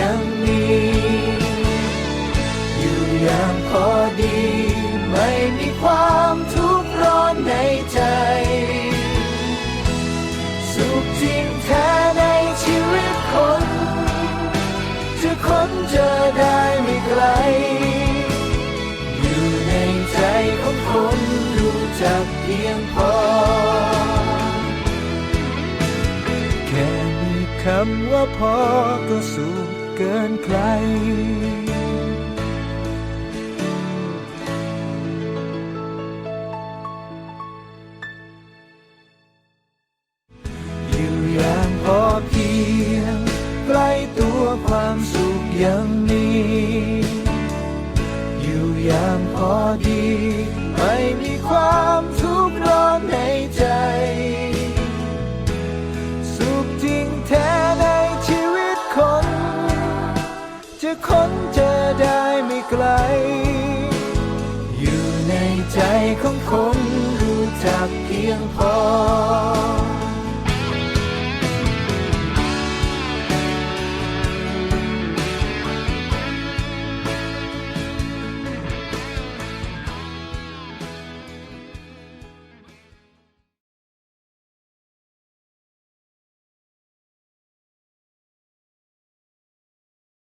ยังมีอยู่อย่างพอดี ไม่มีความทุกข์ร้อนในใจ สุขจริงแท้ในชีวิตคน จะค้นเจอได้ไม่ไกล อยู่ในใจของคนรู้จักเพียงพอ แค่มีคำว่าพอก็สุข เกินใคร อยู่อย่างพอเพียงใกล้ตัวความสุขยังมีอยู่อย่างพอดีไม่มี ยงพอ